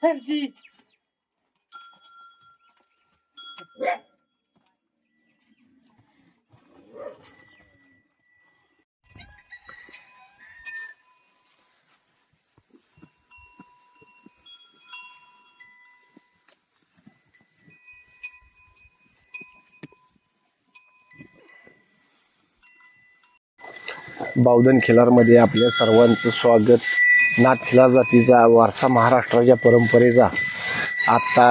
सरजी बावधन खिलारमध्ये आपल्या सर्वांचं स्वागत. नाथ खिलार जातीचा वारसा महाराष्ट्राच्या परंपरेचा आत्ता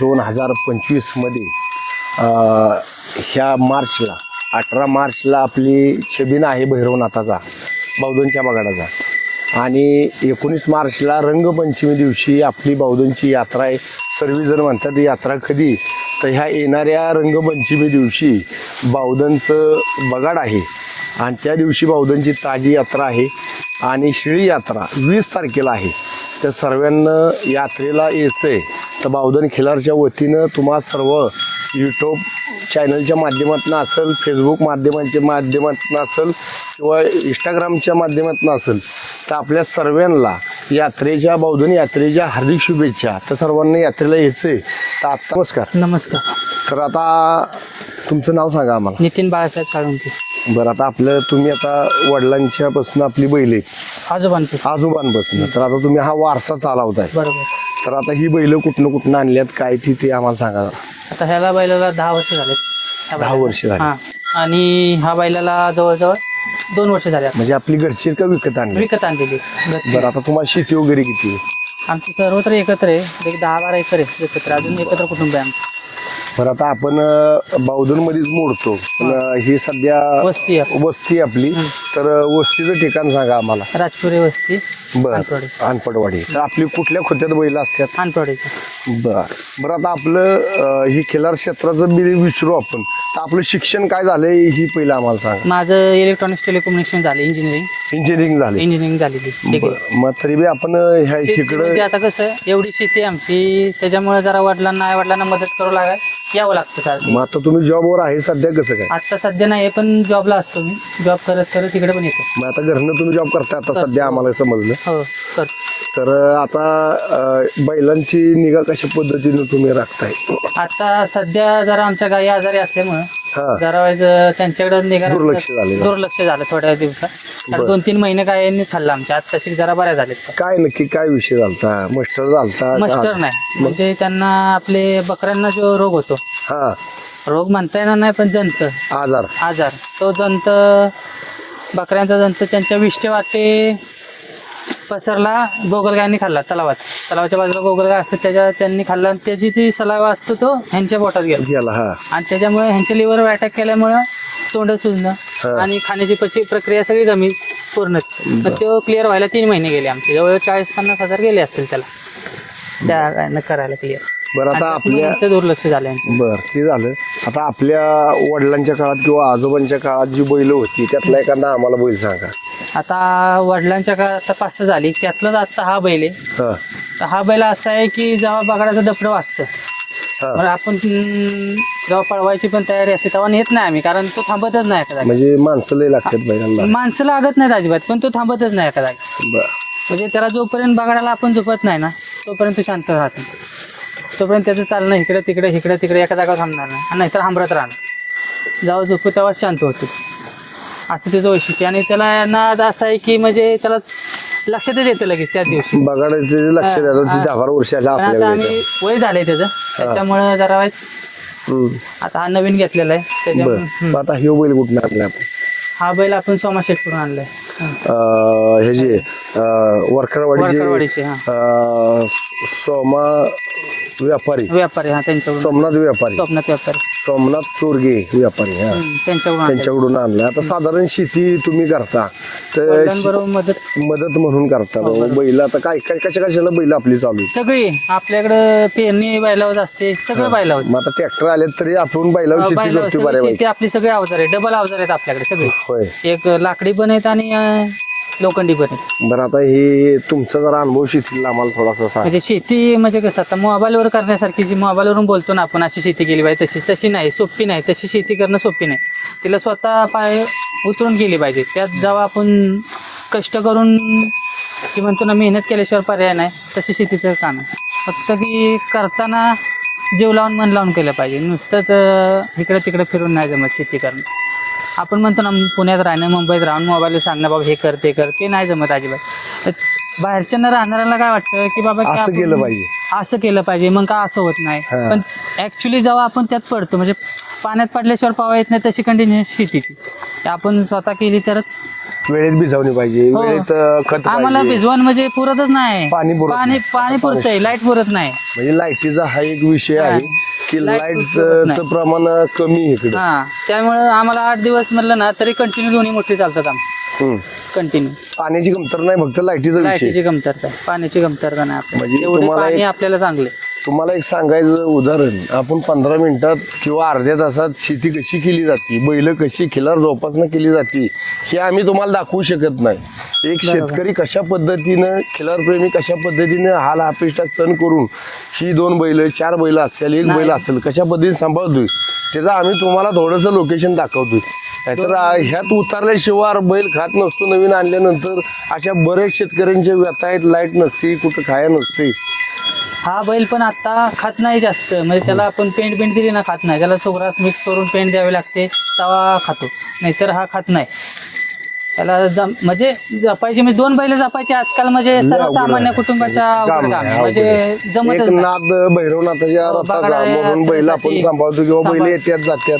दोन हजार पंचवीसमध्ये ह्या मार्चला अठरा मार्चला आपली छबिना आहे भैरवनाथाचा बावधनच्या बगाडाचा आणि एकोणीस मार्चला रंगपंचमी दिवशी आपली बावधनची यात्रा आहे. सर्वजण म्हणतात यात्रा कधी? तर ह्या येणाऱ्या रंगपंचमी दिवशी बावधनचं बगाड आहे. आणि त्या दिवशी बावधनची ताजी यात्रा आहे आणि शिळी यात्रा वीस तारखेला आहे. तर सर्वांना यात्रेला यायचं आहे तर बावधन खिलारच्या वतीनं तुम्हा सर्व यूट्यूब चॅनलच्या माध्यमातून असेल फेसबुक माध्यमांच्या माध्यमातून असेल किंवा इंस्टाग्रामच्या माध्यमातून असेल तर आपल्या सर्वांना यात्रेच्या बावधन यात्रेच्या हार्दिक शुभेच्छा. तर सर्वांना यात्रेला यायचं आहे तर आता नमस्कार. नमस्कार. तर आता तुमचं नाव सांगा आम्हाला. नितीन बाळासाहेब साळुंके. बरं आता आपलं तुम्ही आता वडिलांच्या पासून आपली बैल आजोबांचे. आजोबांपासून. तर आता तुम्ही हा वारसा चालवताय. बरोबर. तर आता ही बैल कुठनं कुठनं आणल्यात काय ती ते आम्हाला सांगा. आता ह्याला बैलाला दहा वर्ष ह्या दहा. वर्ष झाली. हा. आणि हा बैलाला जवळजवळ दोन वर्ष झाले आता. म्हणजे आपली घरची का विकत आणली? विकत आणलेली. घरची. बरं आता तुम्हाला शेती वगैरे किती आहे? आमची सर्वत्र एकत्र आहे. एक दहा बारा एकर आहे एकत्र. अजून एकत्र कुटुंब आहे आमचं. बरं आता आपण बावधन मध्येच मोडतो. पण ही सध्या वस्ती आहे. वस्ती आपली. तर वस्तीचं ठिकाण सांगा आम्हाला. राजपुरी वस्ती बर. अनपडे अनपडवाडी तर आपली कुठल्या खोत्यात बैल असतात? अनपडेची बर. बरं आता आपलं अं, ही खिलार क्षेत्राचं बी विचारू आपण. तर आपलं शिक्षण काय झालंय ही पहिलं आम्हाला सांगा. माझं इलेक्ट्रॉनिक्स टेलिकम्युनिकेशन झालं इंजिनिअरिंग इंजिनिअरिंग झाले. इंजिनिअरिंग झालेली. मग तरी बी आपण ह्या शेतीमध्ये इकडं आता कसं एवढी शेती आहे आमची त्याच्यामुळे जरा वडिलांना आई वडिलांना मदत करू लागाय यावं लागतं सारखं. मग आता तुम्ही जॉबवर आहे सध्या कसं काय? आता सध्या नाही पण जॉबला असतो मी. जॉब करत करत तिकडे पण येतो. मग आता घरनं तुम्ही जॉब करताय आता सध्या आम्हाला समजलं. हो तर आता अं, बैलांची निगा कशा पद्धतीने तुम्ही राखताय? आता सध्या जरा आमच्या गायी आजारी असल्यामुळं हा. जरा वेळेस त्यांच्याकडे दुर्लक्ष. झालेलं. दुर्लक्ष झालं थोड्या दिवसात. दोन तीन महिने गायांनी खाल्लं आमच्या. आता तशी जरा बऱ्या झालेत. काय नक्की काय विषय झालता? मस्टर झालता मस्टर का? नाही म्हणजे त्यांना आपले बकऱ्यांना जो रोग होतो. हा. रोग म्हणता येणार नाही पण जंत. आजार. आजार. तो जंत बकऱ्यांचा जंत त्यांच्या विष्टे वाटे पसरला गोगलगायनी खाल्ला तलावात. तलावाच्या बाजूला गोगलगाय असते त्याच्या त्यांनी खाल्ला आणि त्याची ती सलावा असतो तो ह्यांच्या पोटात गेला. गेला हा. आणि त्याच्यामुळे ह्यांच्या लिव्हरवर अटॅक केल्यामुळं तोंड सुजणं आणि खाण्याची पची प्रक्रिया सगळी कमी पूर्णच. मग तो क्लिअर व्हायला तीन महिने गेले आमचे. जवळ चाळीस पन्नास हजार गेले असतील त्याला. त्या करायला क्लिअर बरं आता आपल्या दुर्लक्ष झालं यांचं. बर ते झालं. आता आपल्या वडिलांच्या काळात किंवा आजोबांच्या काळात जी बैल होती त्यातला एखादा आम्हाला बैल सांगा. आता वडिलांच्या काळात आता पाच झाली. त्यातलाच आता हा बैल आहे. हा. तर हा बैल असा आहे की जेव्हा बगाडाचं डपडं वाजतं. हा. मग आपण हम्म, जेव्हा पळवायची पण तयारी असते तेव्हा नेत नाही आम्ही कारण तो थांबतच नाही एका जागी म्हणजे माणसं लय लागतात बैलांना. माणसं लागत नाहीत अजिबात पण तो थांबतच नाही एका जागी बर. म्हणजे त्याला जोपर्यंत बगाडाला आपण झोपत नाही ना तोपर्यंत तो शांत राहतो. तोपर्यंत त्याचं चालणं इकडे तिकडे इकडे तिकडे एका जागा थांबणार नाही. आणि नाहीतर थांबत राहणार. जेव्हा झोपू तेव्हा शांत होतो. असं त्याचं वैशिष्ट्य. आणि त्याला नाद असा आहे की म्हणजे त्याला लक्षातच येतं लगेच त्याच दिवशी. बघायला लक्ष हा, द्यायचं हा. ती दहा बारा वर्ष आल्या पण आता आपल्या आम्ही वेळेला. वय झालंय त्याचं. त्याच्यामुळं जरा हम्म. आता हा नवीन घेतलेला आहे. बर. त्याच्यामुळे मग आता ह्यो बैल कुठं आणला आपण? हा बैल आपण सोमा शेट करून आणलाय. हं. अं, हे जे वरकरवाडीचे वरकरवाडीचे, हा. अं, सोमा व्यापारी. व्यापारी हा त्यांच्याकडून. सोमनाथ व्यापारी. स्वप्नात व्यापारी. सोमनाथ चोरगे व्यापारी हा. त्यांच्याकडून. त्यांच्याकडून आणलं आता साधारण शेती तुम्ही करता तर वडिलांबरोबर मदत मदत म्हणून करता हो. बैल आता काय काय कशा कशाला बैल आपली चालू? सगळी. आपल्याकडं पेरणी बैलावत असते सगळं बैलावत मग आता ट्रॅक्टर आले तरी आपण बैलावर शेती बैलावर करतो सगळी बऱ्यापैकी. शेती आपली सगळे अवजार आहे डबल अवजार आहेत आपल्याकडे सगळे. होय. एक लाकडी पण आहेत आणि अं, लोखंडी बरेच बरं आता हे तुमचा जरा अनुभव शेतीतील आम्हाला थोडासा सांग. म्हणजे शेती म्हणजे कसं आता मोबाईलवर करण्यासारखी जी मोबाईलवरून बोलतो ना आपण अशी शेती केली पाहिजे तशी तशी नाही सोपी नाही तशी शेती करणं सोपी नाही. तिला स्वतः पाय उतरून गेली पाहिजे. त्यात जेव्हा आपण कष्ट करून की म्हणतो ना मेहनत केल्याशिवाय पर्याय नाही तशी शेतीचं काम आहे. फक्त की करताना जीव लावून मन लावून केलं पाहिजे. नुसतंच इकडं तिकडं फिरून नाही जमत शेती करणं. आपण म्हणतो ना पुण्यात राहणं मुंबईत राहून मोबाईल सांगणं बाबा हे कर ते कर ते नाही जमत अजिबात तर बाहेरच्यांना राहणाऱ्याला काय वाटतं की बाबा असं केलं पाहिजे. असं केलं पाहिजे मग का असं होत नाही. पण ऍक्च्युली जेव्हा आपण त्यात पडतो म्हणजे पाण्यात पडल्याशिवाय पावा येत नाही तशी कंडिशन शेतीची आपण स्वतः केली तरच वेळेत भिजवणी पाहिजे हो. वेळेत अं, खत आम्हाला पाहिजे. भिजवण म्हणजे पुरतच नाही. पाणी पुरत पाणी नाही. पाणी पुरतंय लाइट पुरत नाही. म्हणजे लाईटीचा हा एक विषय आहे की लाइट पुरत नाही. लाईटचं प्रमाण कमी आहे इकडे. हा. त्यामुळे आम्हाला आठ दिवस म्हणलं ना तरी कंटिन्यू दोन्ही मोठी चालतात आम. हम्म. कंटिन्यू पाण्याची कमतर नाही फक्त लाईटीचा विषय लाईटीची कमतरता आहे. पाण्याची कमतरता नाही म्हणजे आपल्याला एवढे तुम्हाला पाणी एक- आपल्याला चांगले. तुम्हाला एक सांगायचं उदाहरण आपण पंधरा मिनिटात किंवा अर्ध्या तासात शेती कशी केली जाते बैल कशी खिलार जोपासना केली जाते हे आम्ही तुम्हाला दाखवू शकत नाही एक. शेतकरी कशा पद्धतीनं खिलारप्रेमी कशा पद्धतीनं हाल अपेष्टा सण करून ही दोन बैल चार बैल असतील एक बैल. असेल कशा पद्धतीने सांभाळतोय त्याचं आम्ही तुम्हाला थोडंसं लोकेशन दाखवतोय आ- ह्यात उतरल्याशिवाय बैल खात नसतो नवीन आणल्यानंतर अशा बरेच शेतकऱ्यांच्या व्यथा आहेत लाइट नसते कुठं खाया नसते हा बैल पण आता खात नाही जास्त. म्हणजे त्याला आपण पेंट पेंट दिली ना खात नाही. त्याला चोरास मिक्स करून पेंट द्यावे लागते तवा खातो. नाहीतर हा खात नाही. त्याला जम म्हणजे जपायचे म्हणजे दोन बैल जपायचे आजकाल म्हणजे सर्वसामान्य. कुटुंबाच्या काम आहे, म्हणजे एक नाही. नाद भैरवनाथाच्या हो, रथाचा म्हणून बैल आपण रथासाठी सांभाळतो किंवा बैल सांभाळ- येत्यात जात्यात.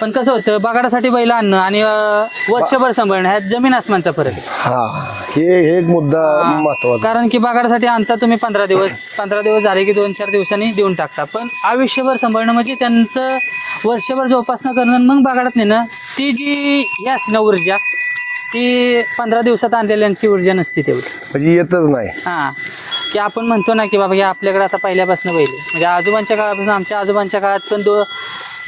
पण कसं होतं बगाडासाठी बैल आणणं आणि अं, वर्षभर सांभाळणं ह्यात जमीन आसमानचा फरक आहे. हा. हे हे एक मुद्दा महत्त्वाचा कारण की बागाडासाठी आणता तुम्ही पंधरा दिवस पंधरा दिवस झाले की दोन चार दिवसांनी देऊन टाकता. पण आयुष्यभर सांभाळणं म्हणजे त्यांचं वर्षभर जोपासना करणं मग बागाडात नेणं ती जी ही असते ना ऊर्जा ती पंधरा दिवसात आणलेल्यांची ऊर्जा नसते तेवढी. म्हणजे येतच नाही. हां. की आपण म्हणतो ना की बाबा या आपल्याकडे आता पहिल्यापासून बैल. म्हणजे आजोबांच्या काळापासून आमच्या आजोबांच्या काळात पण दो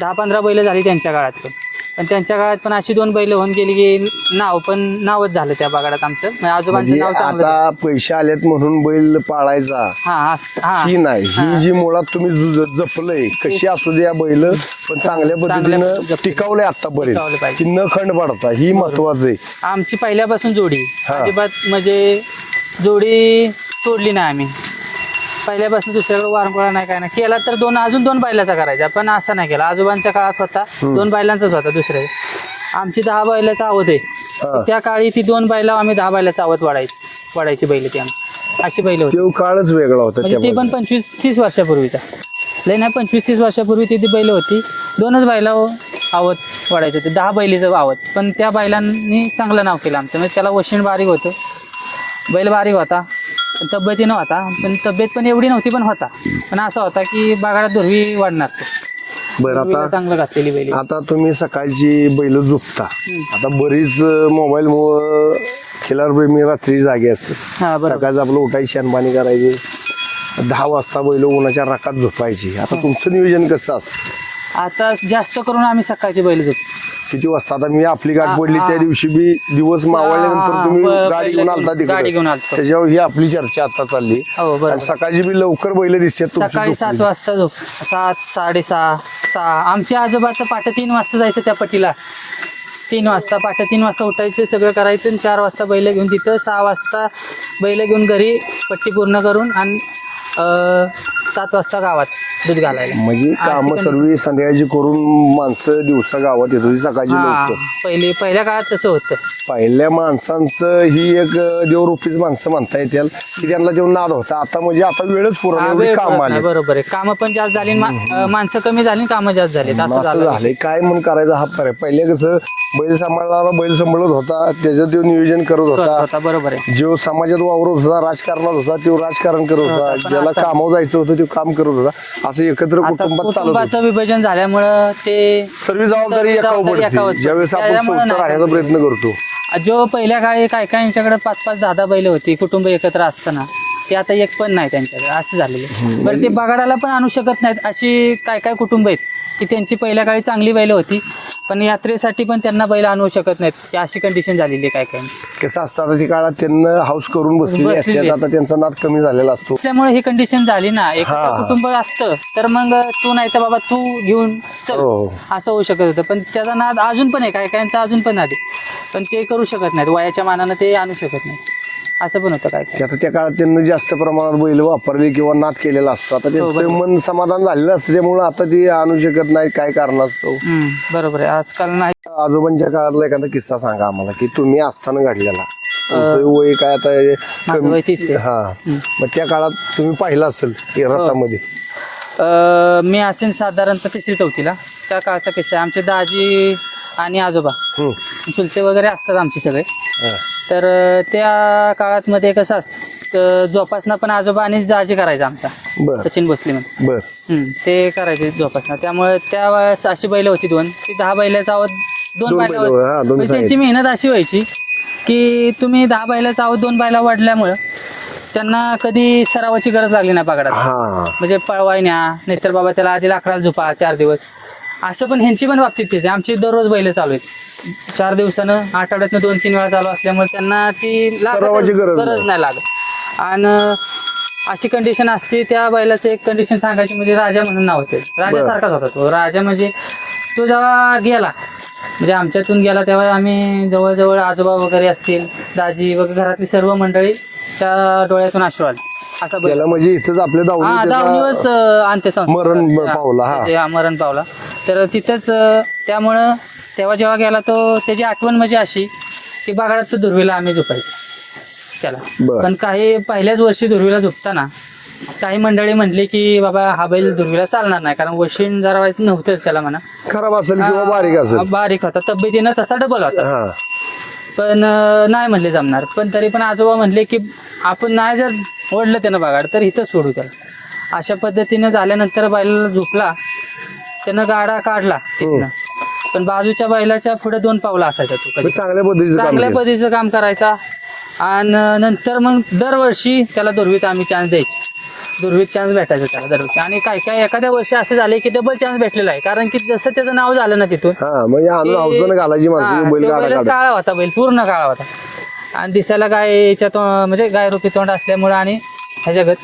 दहा पंधरा बैल झाली त्यांच्या काळात पण. पण त्यांच्या काळात पण अशी दोन बैल होऊन गेली की नाव पण नावच झालं त्या बागाडात आमचं. म्हणजे आजोबांचं म्हणजे नाव चांगलं आता पैसे आलेत म्हणून बैल पाळायचा. हा हा ही. नाही? ही जी मुळात तुम्ही ज- जपलंय कशी असू द्या बैल पण चांगल्या पद्धतीनं जपली. टिकावलंय आतापर्यंत. टिकावलं पाहिजे. की न खंड पडता ही महत्वाचं आहे. आमची पहिल्यापासून जोडी. हा. अजिबात म्हणजे जोडी तोडली नाही आम्ही. पहिल्यापासून दुसऱ्याकडे वारंवार नाही काय नाही. केला तर दोन अजून दोन बैलाचा करायचा पण असा नाही केला. आजोबांच्या काळात होता दोन बैलांचाच होता दुसऱ्या आमची दहा बैलाचा आवत आहे. हा. त्या काळी ती दोन बैला आम्ही दहा बैलाचा आवत वाढायची वाढायची बैल ती आमची. अशी बैल होती. काळच वेगळा होता म्हणजे ते पण त्या पंचवीस तीस वर्षापूर्वीचा. लय नाही पंचवीस तीस वर्षापूर्वी ती ती बैल होती. दोनच बैला आवत वाढायचे होते. दहा बैलीचं आवत. पण त्या बैलांनी चांगलं नाव केलं आमचं. म्हणजे त्याला वशीण बारीक होतं. बैल बारीक होता. पण तब्येतीनं होता पण तब्येत पण एवढी नव्हती पण होता. पण असा होता की बागाडात दुर्वी वाढणार. बरं आता चांगलं घातलेली बैल. आता तुम्ही सकाळची बैल झोपता. आता बरीच मोबाईल मुळे खिलारप्रेमी रात्री जागे हा बरोबर. सकाळचं आपलं उठायची शेणपाणी करायची. दहा वाजता बैल उन्हाच्या राखात झोपायची. आता तुमचं नियोजन कसं असतं? आता जास्त करून आम्ही सकाळची बैल झोपतो. किती वाजता? आता मी आपली गाठ पडली. त्या दिवशी बी दिवस मावळल्यानंतर तुम्ही गाडी घेऊन आलता गाडी तिकडे घेऊन आलतो. त्याच्यावर ही आपली चर्चा आता चालली. हो बरोबर. आणि सकाळची बी लवकर बैल दिसतात तुमची सकाळी सात झोपलेली. वाजता झोप सात साडेसहा सहा. आमच्या आजोबाचं पाठ तीन वाजता जायचं त्या पट्टीला तीन वाजता पाठ तीन वाजता उठायचं सगळं करायचं आणि चार वाजता बैल घेऊन तिथं सहा वाजता बैल घेऊन घरी पट्टी पूर्ण करून आणि अं, सात वाजता गावात दूध घालायला. म्हणजे काम सर्व संध्याकाळची करून माणसं दिवसा गावात येत होती सकाळची हा लवकर पहिले पहिल्या काळात तसं होतं. पहिल्या माणसांचं ही एक देवरूपीच माणसं म्हणता येतील की त्यांना जेव्हा नाद होता. आता म्हणजे आता वेळच हा, वेळ काम आले बरोबर आहे. कामं पण जास्त झाली आणि मा- अं, माणसं कमी झाली कामं जास्त झाली. असं असं झालं. झालंय काय म्हणून करायचा हा पर्याय? पहिले कसं बैल सांभाळणारा बैल सांभाळत होता त्याचं तो नियोजन करत होता. होता बरोबर आहे. जो समाजात वावरत होता राजकारणात होता तो राजकारण करत होता. ज्याला कामावर जायचं होतं तो काम करत होता. असं एकत्र आता कुटुंबात चालत होतं. कुटुंबाचं विभाजन झाल्यामुळं ते सर्व जबाबदारी सर्व एकावर जबाबदारी एकावर पडते ज्यावेळेस आपण नाही. राहण्याचा प्रयत्न करतो. जो पहिल्या काळी काय काय यांच्याकडे पाच पाच दहा दहा बैल होती कुटुंब एकत्र असताना ते आता एक पण नाही त्यांच्याकडे. असं झालेलं बरं ते बगाडाला पण आणू शकत नाहीत अशी काय काय कुटुंब आहेत की त्यांची पहिल्या काळी चांगली बैल होती पण यात्रेसाठी पण त्यांना बैल आणू शकत नाहीत. की अशी कंडिशन झालेली आहे काय काय आताच्या काळात त्यांना हाऊस करून बसलेली बसलेली असतात आता त्यांचा नाद कमी झालेला असतो. त्यामुळे ही कंडिशन झाली ना. एक हा. कुटुंब असतं तर मग तू नाही तर बाबा तू घेऊन चल. हो. असं होऊ शकत होतं. पण त्याचा नाद अजून पण आहे काय कायांचा अजून पण नाद आहे. पण ते करू शकत नाहीत. वयाच्या मानानं ते आणू शकत नाहीत. असं पण होतं काय? आता त्या काळात त्यांनी जास्त प्रमाणात बैल वापरले किंवा नाद केलेला असतो. आता त्यांचं. मन समाधान झालेलं असतं त्यामुळे आता ती आणू शकत नाही काय कारण असतो? हम्म, बरोबर आहे. आजकाल नाही. आजोबांच्या काळातला एखादा किस्सा सांगा आम्हाला की तुम्ही असताना घडलेला तुमचं वय काय आता हे माझं वय तीस आहे. हा. मग त्या काळात तुम्ही पाहिलं असेल की हो. रथामध्ये? अं, मी असेन साधारणतः तिसरी चौथीला. त्या काळचा किस्सा आहे. आमचे दाजी आणि आजोबा. हम्म. चुलते वगैरे असतात आमचे सगळे. हा. तर अं, त्या काळात मध्ये कसं असतं जोपासना पण आजोबा आणि दाजी करायचा आमचा. बर. सचिन भोसले म्हणून. बर. हम्म, ते करायचे जोपासना. त्यामुळे त्या वेळेस अशी बैल होती दोन. ती दहा बैलाचा आवाज दोन दोन बैला हा, दोन म्हणजे त्यांची मेहनत अशी व्हायची की तुम्ही दहा बैलाचा आवाज दोन बैला वाढल्यामुळं त्यांना कधी सरावाची गरज लागली नाही पकडात हा. म्हणजे पळवाय न्या नाहीतर बाबा त्याला आधी लाकडाला झोपा चार दिवस. असं पण ह्यांची पण बाबतीत तेच आहे. आमची दररोज बैल चालू आहेत. चार दिवसानं आठवड्यातनं दोन तीन वेळा चालू असल्यामुळे त्यांना ती सरावाची गरज गरज नाही. नाही लागत. आणि अशी कंडिशन असते त्या बैलाचं एक कंडिशन सांगायची म्हणजे राजा म्हणून नाव होते. राजासारखाच होता तो. राजा म्हणजे तो जेव्हा गेला म्हणजे आमच्यातून गेला तेव्हा आम्ही जवळजवळ आजोबा वगैरे असतील दाजी वगैरे घरातली सर्व मंडळी त्या डोळ्यातून अश्रू आले. असा बैल त्याला म्हणजे इथंच आपल्या हा दावणी दावणीवरच अंत्यसंस्कार मरण ब- हा, पावला, हा. हा मरण पावला. तर तिथंच अं, त्यामुळं तेव्हा जेव्हा गेला तो त्याची आठवण म्हणजे अशी की बागाडात तो दुर्वीला आम्ही झोपायचो. त्याला बर. पण काही पहिल्याच वर्षी दुर्वीला झोपताना काही मंडळी म्हणली की बाबा हा बैल दुर्वीला चालणार नाही कारण वशीन जरा वाईट नव्हतंच त्याला म्हणा. खराब असेल किंवा बारीक हा, असेल. बारीक होता. तब्येतीनं तसा डबल होता. हा. पण नाही म्हणले जमणार. पण तरी पण आजोबा म्हणले की आपण नाही जर ओढलं त्यानं बघाड तर इथं सोडू त्याला. अशा पद्धतीनं झाल्यानंतर बैलाला झोपला त्यानं गाडा काढला तिथनं. पण बाजूच्या बैलाच्या पुढे दोन पावलं असायचा तो चांगल्या पद्धतीचं काम चांगल्या. पद्धतीचं काम करायचा. आणि नंतर मग दरवर्षी त्याला दुर्वीत आम्ही चान्स द्यायचे. दुर्वीत चान्स भेटायचा त्याला दरवर्षी आणि काय काय एखाद्या वर्षी असे झाले की डबल चान्स भेटलेला आहे. कारण की जसं त्याचं नाव झालं ना तिथून हा म्हणजे हौसानं घालायची माणसं बैल गाडा काळा होता बैल पूर्ण काळा होता. आणि दिसायला गायच्या तो म्हणजे गाय रुपी तोंड असल्यामुळे आणि ह्या जगात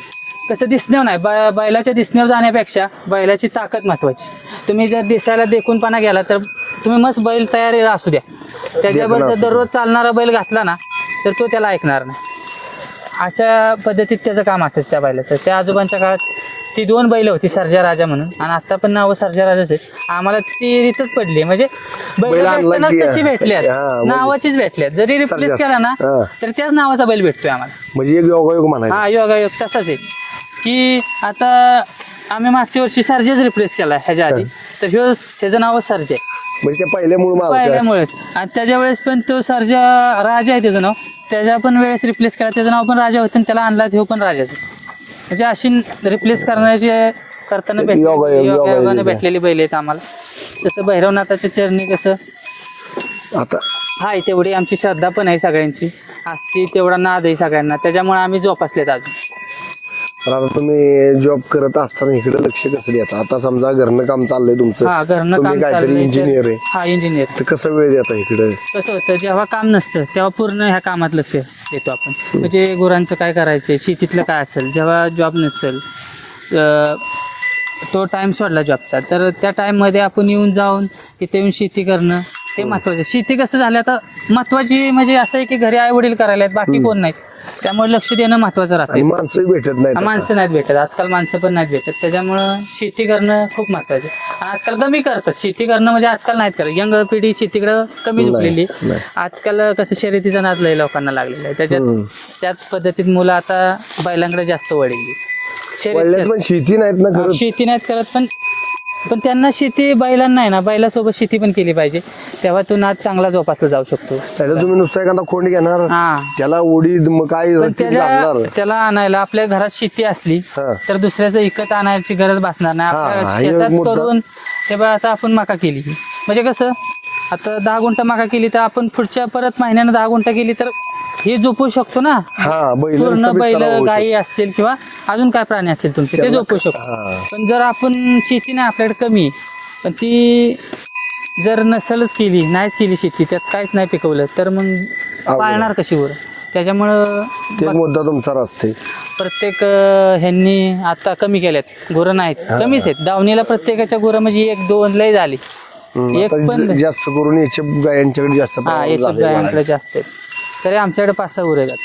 कसं दिसण्यावर नाही बै- बैलाच्या दिसण्यावर जाण्यापेक्षा बैलाची ताकद महत्वाची. तुम्ही जर दिसायला देखूनपणा गेला तर तुम्ही मस्त बैल तयारी असू द्या. असू दररोज चालणारा बैल घातला ना तर तो त्याला ऐकणार नाही. अशा पद्धतीत त्याचं काम असायचं त्या बैलाचं त्या आजोबांच्या काळात ती दोन बैल होती सर्जा राजा म्हणून. आणि आता पण नाव सर्जा राजाच आहे आम्हाला ती रीतच पडली. म्हणजे बैल बैल आणला भेटतानाच की- तशी भेटल्यात. हा, म्हणजे- नावाचीच भेटल्यात. जरी रिप्लेस. केला ना हा. तर त्याच नावाचा बैल भेटतोय आम्हाला. म्हणजे एक योगायोग म्हणायचं. हा योगा योग तसाच आहे. की आता आम्ही मागच्या वर्षी सर्जेच रिप्लेस केला ह्याच्या आधी. तर ह्यो त्याचं नाव सर्जे. म्हणजे ते पहिले मूळ मालक. पहिल्यामुळेच. आणि त्याच्या वेळेस पण तो सर्जा राजा आहे त्याचं नाव. त्याच्या पण वेळेस रिप्लेस केला. त्याचं नाव पण राजा होतं आणि त्याला आणला तो पण राजाच म्हणजे अशी रिप्लेस करण्याचे करताना भेट योगायोग- योगायोग योगायोगाने आहे. भेटलेली बैल आहेत आम्हाला. जसं भैरवनाथाच्या चरणी कसं आता हाय तेवढी आमची श्रद्धा पण आहे सगळ्यांची. असती तेवढा नाद आहे सगळ्यांना. त्याच्यामुळे आम्ही जोपासलेत अजून. तर आता तुम्ही जॉब करत असताना इकडे लक्ष कसं देता? आता समजा घरनं काम चाललंय तुमचं. हा घरनं तुम्ही काम काहीतरी चाललंय इंजिनियर आहे. हा इंजिनियर तर कसं वेळ देता इकडे? कसं होतं जेव्हा काम नसतं तेव्हा पूर्ण ह्या कामात लक्ष देतो आपण. म्हणजे गुरांचं काय करायचं शेतीतलं काय असेल जेव्हा जॉब नसेल अं, तो टाइम सोडला जॉबचा तर त्या टाईममध्ये आपण येऊन जाऊन तिथे येऊन शेती करणं हे. महत्वाचं. शेती कसं झालं आता महत्वाची म्हणजे असं आहे की घरी आई वडील करायला आहेत बाकी कोण नाहीत. त्यामुळे लक्ष देणं महत्वाचं आणि राहतं माणसंही भेटत आता. माणसं नाहीत भेटत. आजकाल माणसं पण नाहीत भेटत. त्याच्यामुळं शेती करणं खूप महत्वाचं आहे. आजकाल कमी करतात. शेती करणं म्हणजे आजकाल नाहीत करत. यंग पिढी शेतीकडं कमी नाही, झुकलेली. नाही. आजकाल कसं शर्यतीचा नाद लय लोकांना लागलेला आहे. त्याच्यात. त्याच पद्धतीत मुलं आता बैलांकडे जास्त वळलेली पण शेती नाहीत ना करत. शेती नाहीत करत पण पण त्यांना शेती बैलांना आहे ना बैलासोबत शेती पण केली पाहिजे. तेव्हा तो नाद चांगला जोपासला जाऊ शकतो. त्याला तुम्ही नुसता एखादा कोंड घेणार हा. त्याला मग काय पण रतीब त्याला आणायला आपल्या घरात शेती असली हा. तर दुसऱ्याचं इकत आणायची गरज भासणार नाही. हा, आपल्या हा, हे शेतात मुद्दा. करून हे बघा आता आपण मका केली. म्हणजे कसं आता दहा गुंठ मका केली तर आपण पुढच्या परत महिन्यानं दहा गुंठ केली तर हे झोपू शकतो ना? हा बैल पूर्ण बैल गायी असतील किंवा अजून काय प्राणी असतील तुमचे ते झोपू शकतो. पण जर आपण शेती नाही आपल्याकडे कमी आहे, पण ती जर नसलच केली नाहीच केली शेती त्यात काहीच नाही पिकवलं तर मग पाळणार कशी वर? त्याच्यामुळं ते मुद्दा तुमचा असते. प्रत्येक ह्यांनी आता कमी केल्यात. गुरं नाहीत कमीच आहेत. दावणीला प्रत्येकाच्या गुरं म्हणजे एक दोन लय झाली. एक पण जास्त करून याच्या गायांच्याकडे जास्त. गायांकडे जास्त आहेत. तरी आमच्याकडे पाच सहा आहेत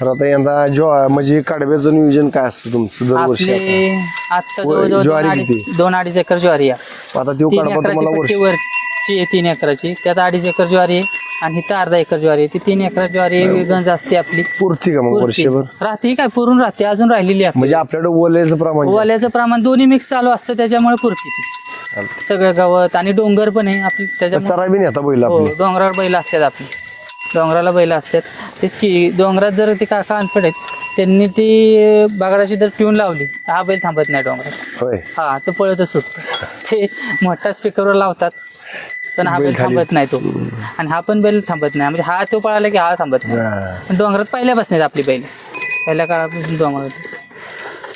तर आता यंदा ज्वा म्हणजे कडब्याचं नियोजन काय असतं तुमचं दरवर्षी आपले आता? जवळजवळ ज्वारी दोन अडीच? दोन अडीच एकर ज्वारी आहे. आता तो तीन तुम्हाला वर्ष. पट्टी वरची आहे तीन एकराची. त्यात अडीच एकर ज्वारी आहे. आणि इथं अर्धा एकर ज्वारी आहे. ती तीन एकर ज्वारी गंज असते आपली. पुरती का मग पुरती. वर्षभर? राहते काय? पुरून राहते. अजून राहिलेली आहे म्हणजे आपल्याकडे ओल्याचं प्रमाण जास्त. ओल्याचं प्रमाण दोन्ही मिक्स चालू असतं. त्याच्यामुळे पुरती ती. चालतंय. सगळं गवत आणि डोंगर पण आहे. आपली त्याच्यामुळे चरा बी नाही आता बैल हो आपली डोंगरावर बैल असतात आपली. डोंगराला बैल असतात. तेच की डोंगरात जर ते काका अनपड आहेत त्यांनी ती बागडाची जर ट्यून लावली तर हा बैल थांबत नाही डोंगरात. होय. हा तो पळतच सुटतो. ते मोठ्या स्पीकरवर लावतात. पण हा बैल थांबत नाही तो. आणि हा पण बैल थांबत नाही. म्हणजे हा तो पळाला की हा थांबत नाही. डोंगरात पहिल्यापासून आहेत आपली बैल. पहिल्या काळापासून डोंगरात.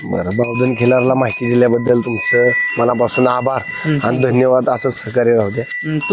बरं बावधन खिलारला माहिती दिल्याबद्दल तुमचं मनापासून आभार आणि धन्यवाद. असंच सहकार्य राहू द्या. हम्म, तू